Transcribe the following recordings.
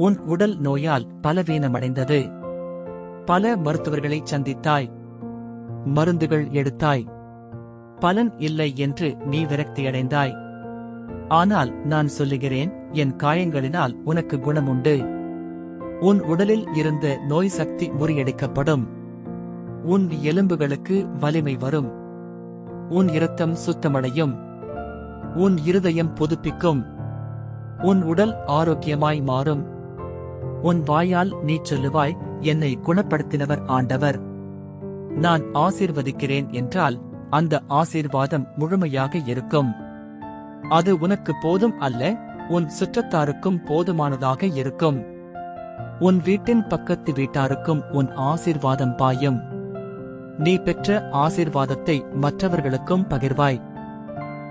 உன் உடல் நோயால் பலவீனமடைந்தது. பல மருத்துவர்களை சந்தித்தாய். மருந்துகள் எடுத்தாய். பலன் இல்லை என்று நீ விரக்தியடைந்தாய். ஆனால் நான் சொல்லுகிறேன் என் காயங்களினால் உனக்கு குணமுண்டு. உன் உடலில் இருந்த நோய் சக்தி முறியடிக்கப்படும். உன் எலும்புகளுக்கு வலிமை வரும். உன் இரத்தம் சுத்தமடையும். உன் இருதயம் புதுப்பிக்கும். உன் உடல் ஆரோக்கியமாய் மாறும். உன் வாயால் நீ சொல்லுவாய் என்னை குணப்படுத்தினவர் ஆண்டவர். நான் ஆசீர்வதிக்கிறேன் என்றால் அந்த ஆசீர்வாதம் முழுமையாக இருக்கும். அது உனக்கு போதும் அல்ல உன் சுற்றத்தாருக்கும் போதுமானதாக இருக்கும். உன் வீட்டின் பக்கத்து வீட்டாருக்கும் உன் ஆசீர்வாதம் பாயும். நீ பெற்ற ஆசீர்வாதத்தை மற்றவர்களுக்கும் பகிர்வாய்.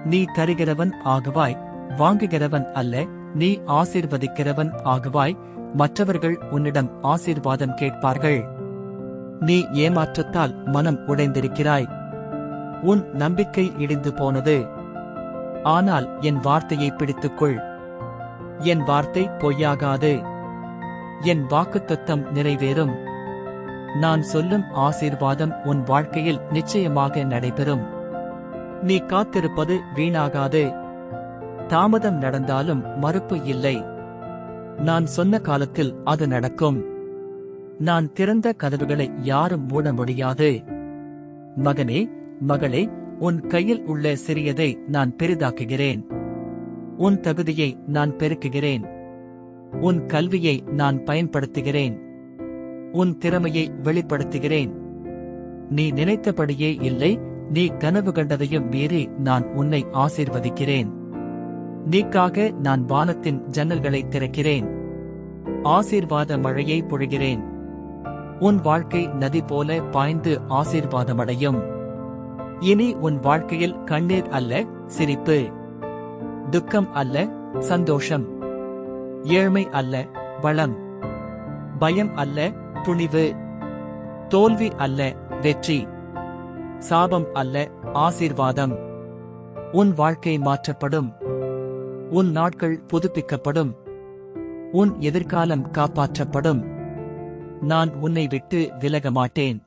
நீ தருகிறவன் ஆகுவாய் வாங்குகிறவன் அல்ல நீ ஆசீர்வதிக்கிறவன் ஆகுவாய் மற்றவர்கள் உன்னிடம் ஆசீர்வாதம் கேட்பார்கள். நீ ஏமாற்றத்தால் மனம் உடைந்திருக்கிறாய். உன் நம்பிக்கை இடிந்து போனது. ஆனால் என் வார்த்தையை பிடித்துக்கொள். என் வார்த்தை பொய்யாகாது. என் வாக்குத்தத்தம் நிறைவேறும். நான் சொல்லும் ஆசீர்வாதம் உன் வாழ்க்கையில் நிச்சயமாக நடைபெறும். நீ காத்திருப்பது வீணாகாது. தாமதம் நடந்தாலும் மறுப்பு இல்லை. நான் சொன்ன காலத்தில் அது நடக்கும். நான் திறந்த கதவுகளை யாரும் மூட முடியாது. மகனே மகளே உன் கையில் உள்ள சிறியதை நான் பெரிதாக்குகிறேன். உன் தகுதியை நான் பெருக்குகிறேன். உன் கல்வியை நான் பயன்படுத்துகிறேன். உன் திறமையை வெளிப்படுத்துகிறேன். நீ நினைத்தபடியே இல்லை நீ கனவு கண்டதையும் மீறி நான் உன்னை ஆசீர்வதிக்கிறேன். நீக்காக நான் வானத்தின் ஜன்னல்களை திறக்கிறேன். ஆசீர்வாத மழையை பொழிகிறேன். உன் வாழ்க்கை நதி போல பாய்ந்து ஆசீர்வாதமடையும். இனி உன் வாழ்க்கையில் கண்ணீர் அல்ல சிரிப்பு. துக்கம் அல்ல சந்தோஷம். ஏழ்மை அல்ல வளம். பயம் அல்ல துணிவு. தோல்வி அல்ல வெற்றி. சாபம் அல்ல ஆசீர்வாதம். உன் வாழ்க்கை மாற்றப்படும். உன் நாட்கள் புதுப்பிக்கப்படும். உன் எதிர்காலம் காப்பாற்றப்படும். நான் உன்னை விட்டு விலக மாட்டேன்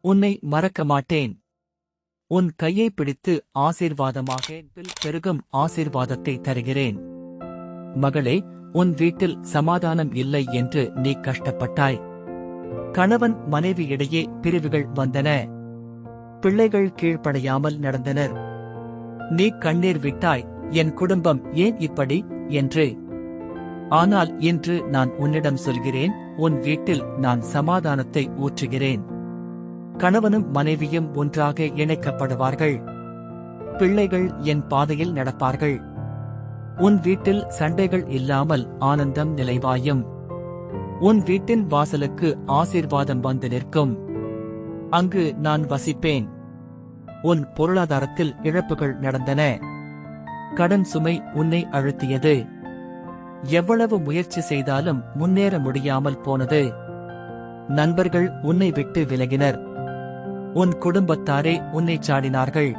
உன்னை மறக்க மாட்டேன் உன் கையை பிடித்து ஆசீர்வாதமாக பெருகும் ஆசீர்வாதத்தை தருகிறேன். மகளே உன் வீட்டில் சமாதானம் இல்லை என்று நீ கஷ்டப்பட்டாய். கணவன் மனைவி இடையே பிரிவுகள் வந்தன. பிள்ளைகள் கீழ்ப்படையாமல் நடந்தனர். நீ கண்ணீர் விட்டாய். என் குடும்பம் ஏன் இப்படி? என்று. ஆனால் இன்று நான் உன்னிடம் சொல்கிறேன் உன் வீட்டில் நான் சமாதானத்தை ஊற்றுகிறேன். கணவனும் மனைவியும் ஒன்றாக இணைக்கப்படுவார்கள். பிள்ளைகள் என் பாதையில் நடப்பார்கள். உன் வீட்டில் சண்டைகள் இல்லாமல் ஆனந்தம் நிலைவாயும். உன் வீட்டின் வாசலுக்கு ஆசீர்வாதம் வந்து நிற்கும். அங்கு நான் வசிப்பேன். உன் பொருளாதாரத்தில் இழப்புகள் நடந்தன. கடன் சுமை உன்னை அழுத்தியது. எவ்வளவு முயற்சி செய்தாலும் முன்னேற முடியாமல் போனது. நண்பர்கள் உன்னை விட்டு விலகினர். உன் குடும்பத்தாரே உன்னை சாடினார்கள்.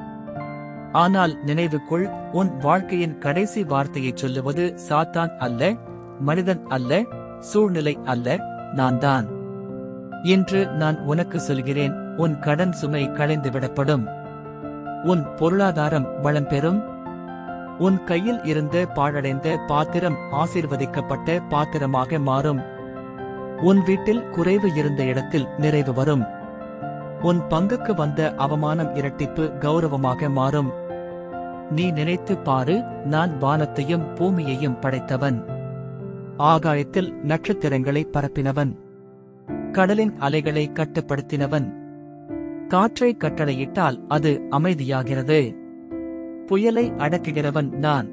ஆனால் நினைவுக்குள் உன் வாழ்க்கையின் கடைசி வார்த்தையை சொல்லுவது சாத்தான் அல்ல மனிதன் அல்ல சூழ்நிலை அல்ல நான் தான் இன்று நான் உனக்கு சொல்கிறேன் உன் கடன் சுமை களைந்து விடப்படும் உன் பொருளாதாரம் வளம் பெறும் உன் கையில் இருந்த பாழடைந்த பாத்திரம் ஆசீர்வதிக்கப்பட்ட பாத்திரமாக மாறும். உன் வீட்டில் குறைவு இருந்த இடத்தில் நிறைவு வரும். உன் பங்குக்கு வந்த அவமானம் இரட்டிப்பு கௌரவமாக மாறும். நீ நினைத்து பாரு நான் வானத்தையும் பூமியையும் படைத்தவன். ஆகாயத்தில் நட்சத்திரங்களை பரப்பினவன். கடலின் அலைகளை கட்டுப்படுத்தினவன். காற்றை கட்டளையிட்டால் அது அமைதியாகிறது. புயலை அடக்குகிறவன் நான்.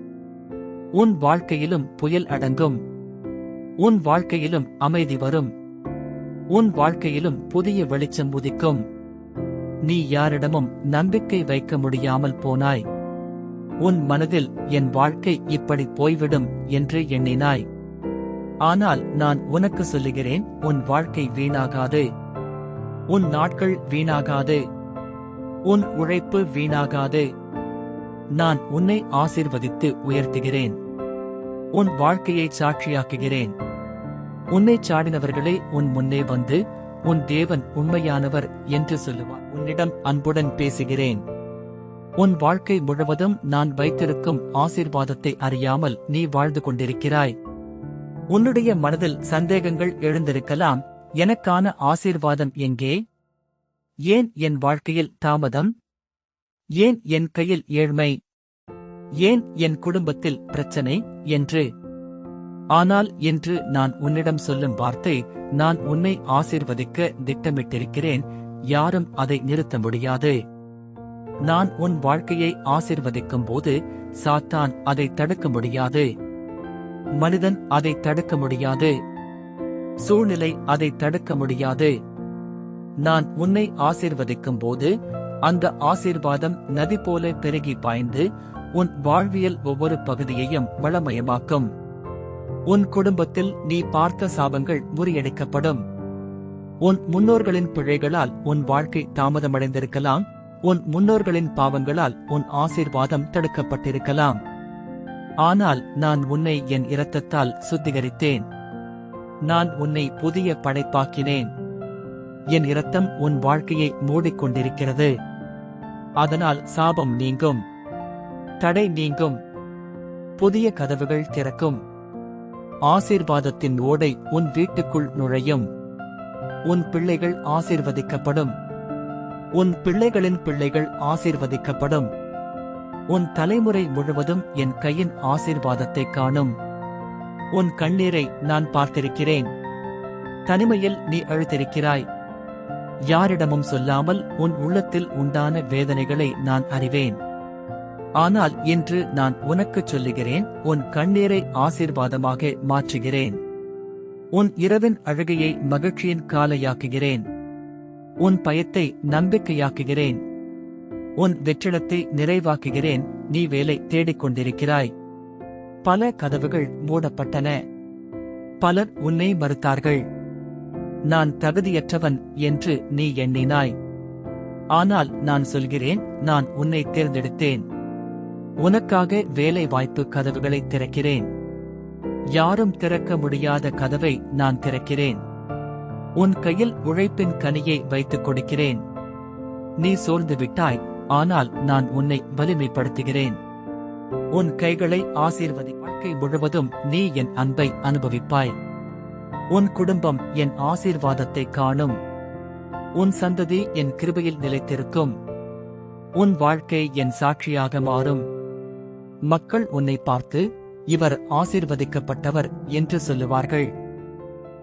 உன் வாழ்க்கையிலும் புயல் அடங்கும். உன் வாழ்க்கையிலும் அமைதி வரும். உன் வாழ்க்கையிலும் புதிய வெளிச்சம் உதிக்கும். நீ யாரிடமும் நம்பிக்கை வைக்க முடியாமல் போனாய். உன் மனதில் என் வாழ்க்கை இப்படி போய்விடும் என்று எண்ணினாய். ஆனால் நான் உனக்கு சொல்லுகிறேன் உன் வாழ்க்கை வீணாகாது. உன் நாட்கள் வீணாகாது. உன் உழைப்பு வீணாகாது. நான் உன்னை ஆசிர்வதித்து உயர்த்துகிறேன். உன் வாழ்க்கையை சாட்சியாக்குகிறேன். உன்னை சாடினவர்களே உன் முன்னே வந்து உன் தேவன் உண்மையானவர் என்று சொல்லுவார். உன்னிடம் அன்புடன் பேசுகிறேன். உன் வாழ்க்கை முழுவதும் நான் வைத்திருக்கும் ஆசீர்வாதத்தை அறியாமல் நீ வாழ்ந்து கொண்டிருக்கிறாய். உன்னுடைய மனதில் சந்தேகங்கள் எழுந்திருக்கலாம். எனக்கான ஆசீர்வாதம் எங்கே? ஏன் என் வாழ்க்கையில் தாமதம்? ஏன் என் கையில் ஏழ்மை? ஏன் என் குடும்பத்தில் பிரச்சனை? என்று. ஆனால் இன்று நான் உன்னிடம் சொல்லும் வார்த்தை நான் உன்னை ஆசிர்வதிக்க திட்டமிட்டிருக்கிறேன் யாரும் அதை நிறுத்த முடியாது. நான் உன் வாழ்க்கையை ஆசிர்வதிக்கும் போது சாத்தான் அதை தடுக்க முடியாது. மனிதன் அதை தடுக்க முடியாது. சூழ்நிலை அதை தடுக்க முடியாது. நான் உன்னை ஆசிர்வதிக்கும் போது அந்த ஆசீர்வாதம் நதி போல பெருகி பாய்ந்து உன் வாழ்வியல் ஒவ்வொரு பகுதியையும் வளமயமாக்கும். உன் குடும்பத்தில் நீ பார்த்த சாபங்கள் முறியடிக்கப்படும். உன் முன்னோர்களின் பிழைகளால் உன் வாழ்க்கை தாமதமடைந்திருக்கலாம். உன் முன்னோர்களின் பாவங்களால் உன் ஆசீர்வாதம் தடுக்கப்பட்டிருக்கலாம். ஆனால் நான் உன்னை என் இரத்தத்தால் சுத்திகரித்தேன். நான் உன்னை புதிய படைப்பாக்கினேன். என் இரத்தம் உன் வாழ்க்கையை மூடிக்கொண்டிருக்கிறது. அதனால் சாபம் நீங்கும். தடை நீங்கும். புதிய கதவுகள் திறக்கும். ஆசீர்வாதத்தின் ஓடை உன் வீட்டுக்குள் நுழையும். உன் பிள்ளைகள் ஆசீர்வதிக்கப்படும். உன் பிள்ளைகளின் பிள்ளைகள் ஆசீர்வதிக்கப்படும். உன் தலைமுறை முழுவதும் என் கையின் ஆசீர்வாதத்தை காணும். உன் கண்ணீரை நான் பார்த்திருக்கிறேன். தனிமையில் நீ அழுத்திருக்கிறாய். யாரிடமும் சொல்லாமல் உன் உள்ளத்தில் உண்டான வேதனைகளை நான் அறிவேன். ஆனால் இன்று நான் உனக்குச் சொல்லுகிறேன் உன் கண்ணீரை ஆசீர்வாதமாக மாற்றுகிறேன். உன் இரவின் அழகையை மகிழ்ச்சியின் காலையாக்குகிறேன். உன் பயத்தை நம்பிக்கையாக்குகிறேன். உன் வெற்றிடத்தை நிறைவாக்குகிறேன் நீ வேலை தேடிக்கொண்டிருக்கிறாய் பல கதவுகள் மூடப்பட்டன. பலர் உன்னை மறுத்தார்கள். நான் தகுதியற்றவன் என்று நீ எண்ணினாய். ஆனால் நான் சொல்கிறேன் நான் உன்னை தேர்ந்தெடுத்தேன். உனக்காக வேலை வாய்ப்பு கதவுகளை திறக்கிறேன். யாரும் திறக்க முடியாத கதவை நான் திறக்கிறேன். உன் கையில் உழைப்பின் கனியை வைத்துக் கொடுக்கிறேன். நீ சோர்ந்து விட்டாய் ஆனால் நான் உன்னை வலிமைப்படுத்துகிறேன். உன் கைகளை ஆசீர்வதி வாழ்க்கை முழுவதும் நீ என் அன்பை அனுபவிப்பாய். உன் குடும்பம் என் ஆசீர்வாதத்தை காணும். உன் சந்ததி என் கிருபையில் நிலைத்திருக்கும். உன் வாழ்க்கை என் சாட்சியாக மாறும். மக்கள் உன்னை பார்த்து இவர் ஆசீர்வதிக்கப்பட்டவர் என்று சொல்லுவார்கள்.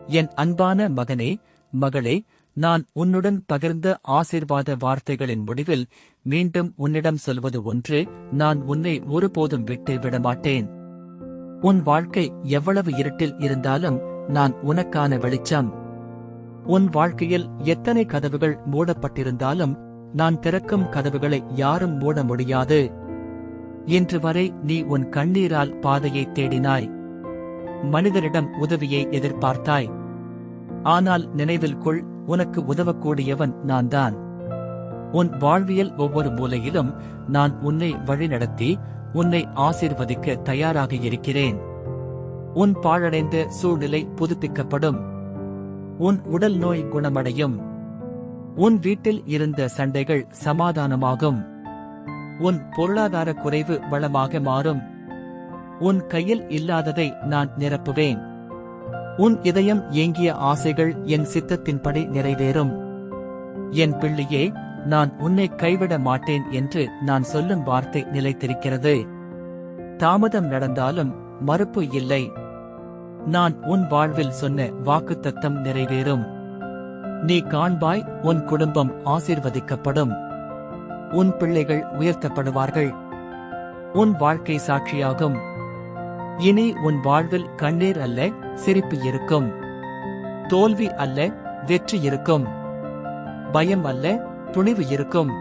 என் அன்பான மகனே மகளே நான் உன்னுடன் பகிர்ந்த ஆசீர்வாத வார்த்தைகளின் முடிவில் மீண்டும் உன்னிடம் சொல்வது ஒன்று நான் உன்னை ஒருபோதும் விட்டு விடமாட்டேன். உன் வாழ்க்கை எவ்வளவு இருட்டில் இருந்தாலும் நான் உனக்கான வெளிச்சம். உன் வாழ்க்கையில் எத்தனை கதவுகள் மூடப்பட்டிருந்தாலும் நான் திறக்கும் கதவுகளை யாரும் மூட முடியாது. இன்று வரை நீ உன் கண்ணீரால் பாதையை தேடினாய். மனிதரிடம் உதவியை எதிர்பார்த்தாய். ஆனால் நினைவில் கொள் உனக்கு உதவக்கூடியவன் நான்தான். உன் வாழ்வியல் ஒவ்வொரு மூலையிலும் நான் உன்னை வழிநடத்தி உன்னை ஆசிர்வதிக்க தயாராக இருக்கிறேன். உன் பாழடைந்த சூழ்நிலை புதுப்பிக்கப்படும். உன் உடல் நோய் குணமடையும். உன் வீட்டில் இருந்த சண்டைகள் சமாதானமாகும். உன் பொருளாதார குறைவு வளமாக மாறும். உன் கையில் இல்லாததை நான் நிரப்புவேன். உன் இதயம் ஏங்கிய ஆசைகள் என் சித்தத்தின்படி நிறைவேறும். என் பிள்ளையே நான் உன்னை கைவிட மாட்டேன் என்று நான் சொல்லும் வார்த்தை நிலைத்திருக்கிறது. தாமதம் நடந்தாலும் மறுப்பு இல்லை. நான் உன் வாழ்வில் சொன்ன வாக்குத்தத்தம் நிறைவேறும். நீ காண்பாய் உன் குடும்பம் ஆசிர்வதிக்கப்படும். உன் பிள்ளைகள் உயர்த்தப்படுவார்கள். உன் வாழ்க்கை சாட்சியாகும். இனி உன் வாழ்வில் கண்ணீர் அல்ல சிரிப்பு இருக்கும். தோல்வி அல்ல வெற்றி இருக்கும். பயம் அல்ல துணிவு இருக்கும்.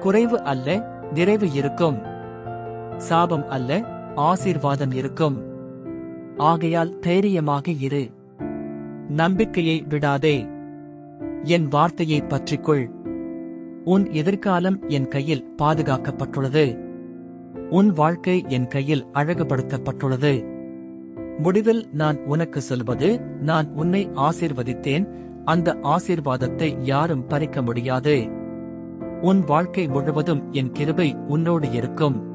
குறைவு அல்ல நிறைவு இருக்கும். சாபம் அல்ல ஆசீர்வாதம் இருக்கும். ஆகையால் தைரியமாக இரு. நம்பிக்கையை விடாதே. என் வார்த்தையை பற்றிக்கொள். உன் எதிர்காலம் என் கையில் பாதுகாக்கப்பட்டுள்ளது. உன் வாழ்க்கை என் கையில் அழகுபடுத்தப்பட்டுள்ளது. முடிவில் நான் உனக்கு சொல்வது நான் உன்னை ஆசீர்வதித்தேன். அந்த ஆசீர்வாதத்தை யாரும் பறிக்க முடியாது. உன் வாழ்க்கை முழுவதும் என் கிருபை உன்னோடு இருக்கும்.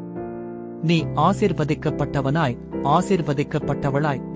நீ ஆசீர்வதிக்கப்பட்டவனாய் ஆசிர்வதிக்கப்பட்டவளாய்.